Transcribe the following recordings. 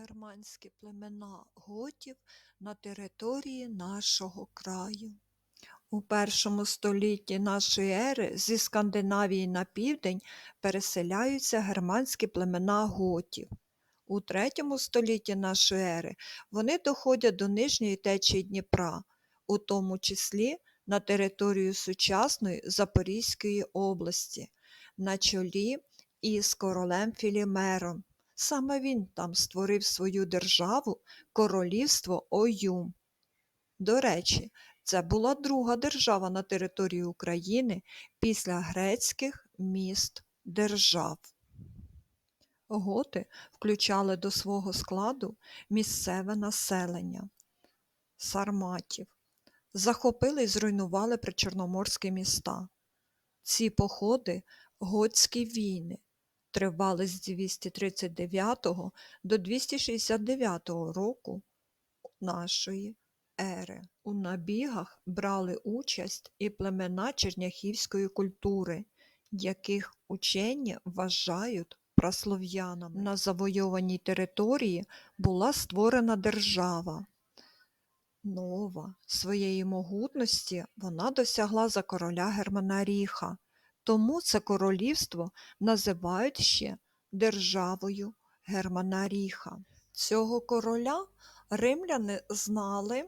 германські племена готів на території нашого краю. У першому столітті нашої ери зі Скандинавії на південь переселяються германські племена готів. У третьому столітті нашої ери вони доходять до нижньої течії Дніпра, у тому числі на територію сучасної Запорізької області, на чолі із королем Філімером. Саме він там створив свою державу Королівство Оюм. До речі, це була друга держава на території України після грецьких міст держав. Готи включали до свого складу місцеве населення сарматів, захопили і зруйнували причорноморські міста. Ці походи готські війни тривали з 239 до 269 року нашої ери. У набігах брали участь і племена черняхівської культури, яких учені вважають праслов'янами. На завойованій території була створена держава. Нова своєї могутності вона досягла за короля Германаріха, тому це королівство називають ще державою Германаріха. Цього короля римляни знали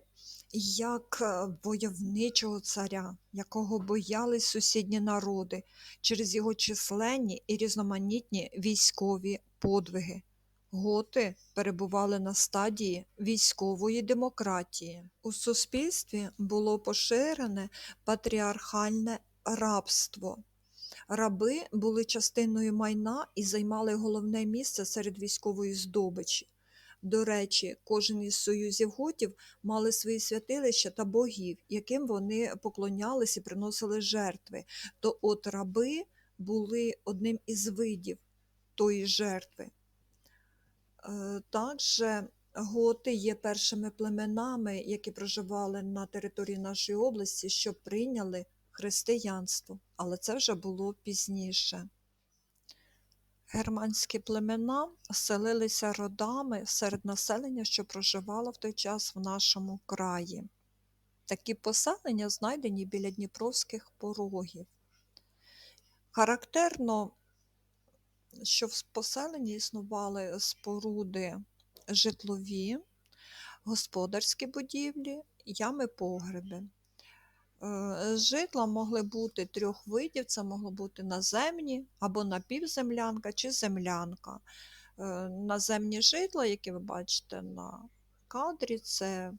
як е, войовничого царя, якого боялись сусідні народи через його численні і різноманітні військові подвиги. Готи перебували на стадії військової демократії. У суспільстві було поширене патріархальне рабство. Раби були частиною майна і займали головне місце серед військової здобичі. До речі, кожен із союзів готів мали свої святилища та богів, яким вони поклонялись і приносили жертви. То от раби були одним із видів тої жертви. Е, Також готи є першими племенами, які проживали на території нашої області, що прийняли християнство, але це вже було пізніше. Германські племена селилися родами серед населення, що проживало в той час в нашому краї. Такі поселення знайдені біля Дніпровських порогів. Характерно, що в поселенні існували споруди житлові, господарські будівлі, ями погреби. Е, Житла могли бути трьох видів: це могло бути наземні або напівземлянка чи землянка. Е, Наземні житла, які ви бачите на кадрі, це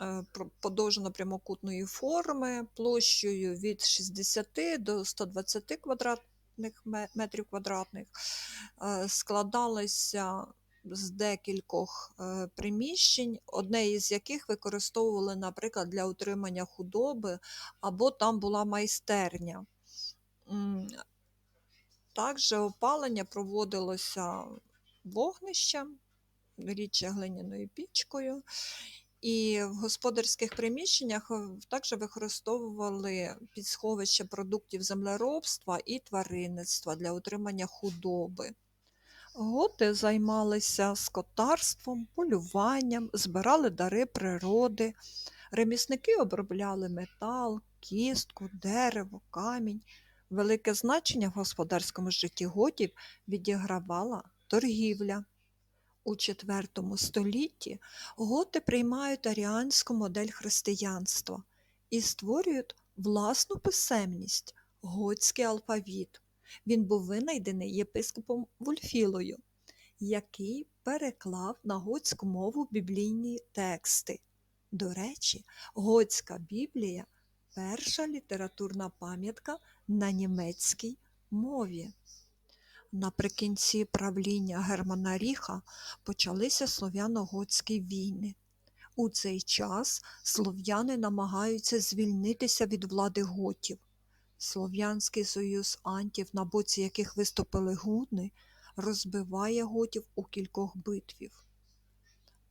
е, подовжено-прямокутної форми площею від 60 до 120 квадратних метрів квадратних, складалися з декількох е, приміщень, одне із яких використовували, наприклад, для утримання худоби, або там була майстерня. Також опалення проводилося вогнищем, рідше глиняною пічкою. І в господарських приміщеннях е, також використовували підсховище продуктів землеробства і тваринництва для утримання худоби. Готи займалися скотарством, полюванням, збирали дари природи, ремісники обробляли метал, кістку, дерево, камінь. Велике значення в господарському житті готів відігравала торгівля. У IV столітті готи приймають аріанську модель християнства і створюють власну писемність готський алфавіт. Він був винайдений єпископом Вульфілою, який переклав на готську мову біблійні тексти. До речі, готська Біблія перша літературна пам'ятка на німецькій мові. Наприкінці правління Германа Ріха почалися слов'яно-готські війни. У цей час слов'яни намагаються звільнитися від влади готів. Слов'янський союз антів, на боці яких виступили гуни, розбиває готів у кількох битвів.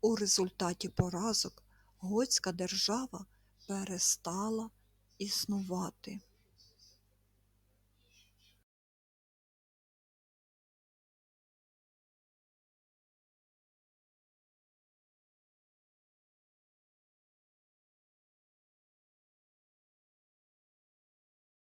У результаті поразок готська держава перестала існувати.